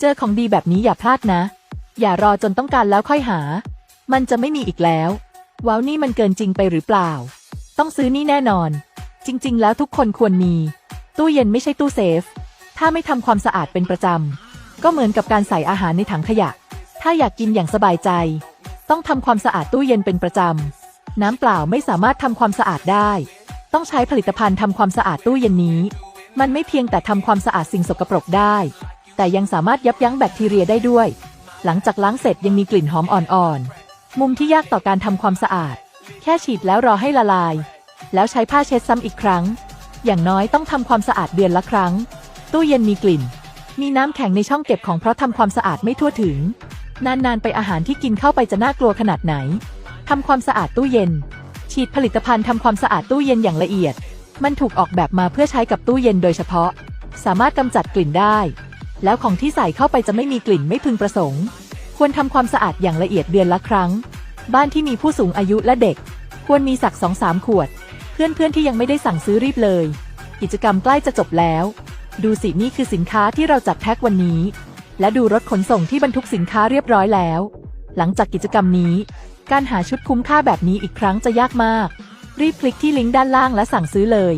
เจอของดีแบบนี้อย่าพลาดนะ อย่ารอจนต้องการแล้วค่อยหา มันจะไม่มีอีกแล้ว ว้าวนี่มันเกินจริงไปหรือเปล่า ต้องซื้อนี่แน่นอน จริง ๆ แล้วทุกคนควรมี ตู้เย็นไม่ใช่ตู้เซฟ ถ้าไม่ทำความสะอาดเป็นประจำ ก็เหมือนกับการใส่อาหารในถังขยะ ถ้าอยากกินอย่างสบายใจ ต้องทำความสะอาดตู้เย็นเป็นประจำ น้ำเปล่าไม่สามารถทำความสะอาดได้ ต้องใช้ผลิตภัณฑ์ทำความสะอาดตู้เย็นนี้ มันไม่เพียงแต่ทำความสะอาดสิ่งสกปรกได้ แต่ยังสามารถยับยั้งแบคทีเรียได้ด้วย หลังจากล้างเสร็จยังมีกลิ่นหอมอ่อนๆ มุมที่ยากต่อการทำความสะอาด แค่ฉีดแล้วรอให้ละลาย แล้วใช้ผ้าเช็ดซ้ำอีกครั้ง อย่างน้อยต้องทำความสะอาดเดือนละครั้ง ตู้เย็นมีกลิ่น มีน้ำแข็งในช่องเก็บของเพราะทำความสะอาดไม่ทั่วถึง นานๆไปอาหารที่กินเข้าไปจะน่ากลัวขนาดไหนทำความสะอาดตู้เย็น ฉีดผลิตภัณฑ์ทำความสะอาดตู้เย็นอย่างละเอียด มันถูกออกแบบมาเพื่อใช้กับตู้เย็นโดยเฉพาะ สามารถกำจัดกลิ่นได้ แล้วของที่ใส่เข้าไปจะไม่มีกลิ่นไม่พึงประสงค์ ควรทำความสะอาดอย่างละเอียดเดือนละครั้ง บ้านที่มีผู้สูงอายุและเด็ก ควรมีสักสองสามขวด เพื่อนๆที่ยังไม่ได้สั่งซื้อรีบเลย กิจกรรมใกล้จะจบแล้ว ดูสินี่คือสินค้าที่เราจัดแพ็ควันนี้ และดูรถขนส่งที่บรรทุกสินค้าเรียบร้อยแล้ว หลังจากกิจกรรมนี้ การหาชุดคุ้มค่าแบบนี้อีกครั้งจะยากมาก รีบคลิกที่ลิงก์ด้านล่างและสั่งซื้อเลย